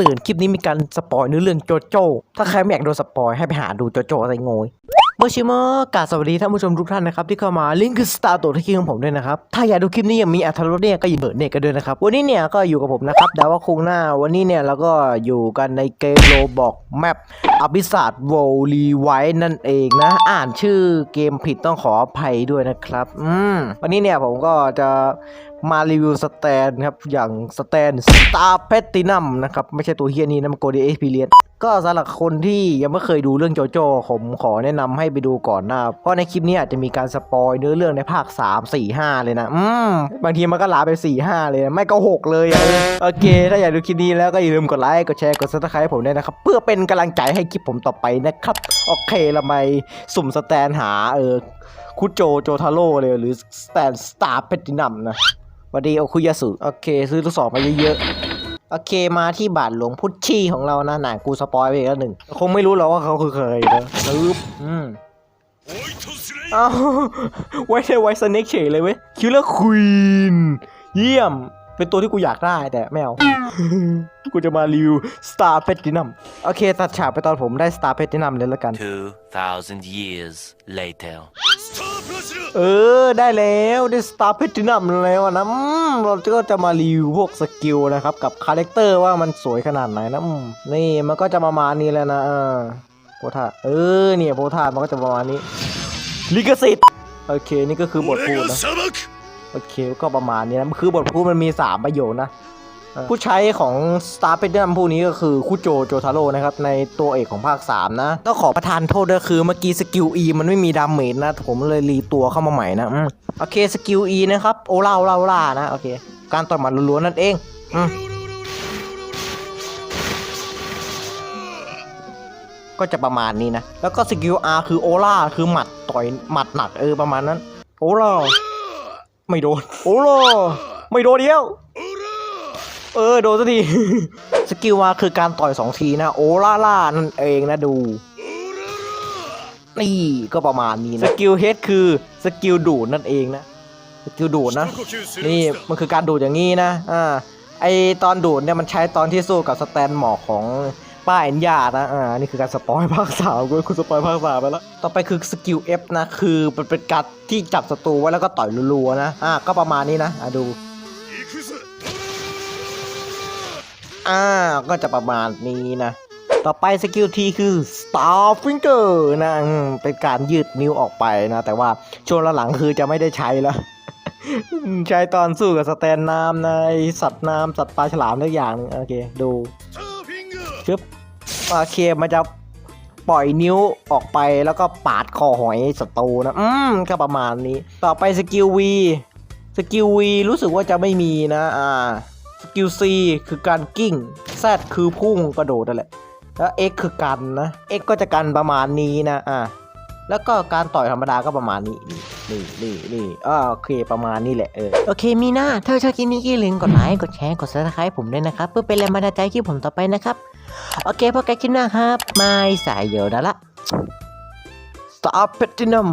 ตื่นคลิปนี้มีการสปอยเนื้อเรื่องโจโจ้ ถ้าใครไม่อยากโดนสปอยให้ไปหาดูโจโจ้อะไรงย โมชิโมกราสวัสดีท่านผู้ชมทุกท่านนะครับที่เข้ามาลิงก์คือสตาร์ตัวที่คิงของผมด้วยนะครับถ้าอยากดูคลิปนี้ย่างมีอัธรสเนี่ยก็อย่าเบิดเน็ตกันด้วยนะครับวันนี้เนี่ยก็อยู่กับผมนะครับดาว่าคุงหน้าวันนี้เนี่ยเราก็อยู่กันในเกมโรบอกแมปอภิศาสตร์โวลีไว้นั่นเองนะ อ่านชื่อเกมผิดต้องขออภัยด้วยนะครับอืมวันนี้เนี่ยผมก็จะมารีวิวสแตนครับอย่างสแตนสตาร์เพตินัมนะครับไม่ใช่ตัวเฮียนี้นะมันโกดีเอ็กพีเลียนก็สำหรับคนที่ยังไม่เคยดูเรื่องโจโจ้ผมขอแนะนำให้ไปดูก่อนนะ เพราะในคลิปนี้อาจจะมีการสปอยเนื้อเรื่องในภาค 3 4 5 เลยนะ อืม บางทีมันก็ลาไป 4 5 เลยนะ ไม่ก็ 6 เลยอะโอเค ถ้าอยากดูคลิปนี้แล้วก็อย่าลืมกดไลค์ กดแชร์ กดซับสไครต์ผมด้วยนะครับ เพื่อเป็นกำลังใจให้คลิปผมต่อไปนะครับ โอเคเราไปสุ่มสแตนหาเออคุโจโจทาโร่เลยหรือสแตนสตาร์เพตินัมนะวัดีโอคุยาสุโอเค ซื้อทดสอบมาเยอะๆ โอเคมาที่บาทหลวงพุชชี่ของเรานะหนากูสปอยไปอีกแล้วหนึ่งคงไม่รู้หรอกว่าเขาคือใครนะปึ๊บอืมอ้าวไว้ในไวสเน็กเฉยเลยเว้ยคิลเลอร์ควีนเยี่ยม เป็นตัวที่กูอยากได้แต่ไม่เอา กูจะมารีวิว Star p l a t i n u m โอเค ตัดฉากไปตอนผมได้ Star p l a t i n u m เลยแล้วกัน 2,000 years later. เออได้แล้วได้สตาร์เพตินัมแล้วนะอืมเราก็จะมารีวิวพวกสกิลนะครับ กับคาแรคเตอร์ว่ามันสวยขนาดไหนนะนี่มันก็จะประมาณนี้แล้วนะเออโพธาเออเนี่ยโพธามันก็จะประมาณนี้ลิขสิทธิ์โอเคนี่ก็คือบทพูดนะโอเคก็ประมาณนี้นะคือบทพูดมันมี 3 ประโยคนะ ผู้ใช้ของ Star p e t i n u m ผู้นี้ก็คือคุโจโจทาโร่นะครับ ในตัวเอกของภาค 3 นะต้องขอประทานโทษด้วยคือเมื่อกี้สกิล E มันไม่มีดาเมจนะ ผมเลยรีตัวเข้ามาใหม่นะโอเคสกิล E นะครับ โอลาโอลาโอลานะ โอเค การต่อยหมัดล้วนๆนั่นเองก็จะประมาณนี้นะ แล้วก็สกิล R คือโอลาคือหมัดต่อยหมัดหนักเออประมาณนั้น โอลาไม่โดน โอ้โหไม่โดนเดียว เออ โดนสักที สกิลมาคือการต่อยสองทีนะ โอล่าล่านั่นเองนะดู นี่ก็ประมาณนี้นะ สกิลเฮดคือสกิลดูดนั่นเองนะ สกิลดูดนะ นี่มันคือการดูดอย่างนี้นะ อ่า ไอตอนดูดเนี่ยมันใช้ตอนที่สู้กับสแตนหมอกของป้าเอ็นยานะ อ่า นี่คือการสปอยภาคสามกูคุณสปอยภาคสามไปแล้ว ต่อไปคือสกิล F นะ คือมันเป็นการที่จับศัตรูไว้แล้วก็ต่อยรัวๆนะ อ่า ก็ประมาณนี้นะ อ่าดู อ่า ก็จะประมาณนี้นะ ต่อไปสกิลทีคือ Star Finger นะเป็นการยืดนิ้วออกไปนะ แต่ว่าช่วงหลังคือจะไม่ได้ใช้แล้วใช้ตอนสู้กับสแตนน้ำในะสัตว์น้ำสัตว์ปลาฉลามทุกอย่างหนึ่งโอเค ดูชึบโอเคมันจะปล่อยนิ้วออกไปแล้วก็ปาดคอหอยศัตรูนะ อืมก็ประมาณนี้ ต่อไปสกิล V สกิล V รู้สึกว่าจะไม่มีนะ อ่า สกิล C คือการกิ้ง Z คือพุ่งกระโดดนั่นแหละ แล้ว X คือกันนะ X ก็จะกันประมาณนี้นะ อ่าแล้วก็การต่อยธรรมดาก็ประมาณนี้ นี่นี่นี่อ่าโอเคประมาณนี้แหละเออ โอเคมีหน้าถ้าชอบคลิปนี้ก็อย่าลืมกดไลค์ กดแชร์ กดซับสไครต์ผมด้วยนะครับ เพื่อเป็นแรงบันดาลใจคลิปผมต่อไปนะครับ โอเคพบกันคลิปหน้าครับ ไม่สายเยอะแล้วละ Star Platinum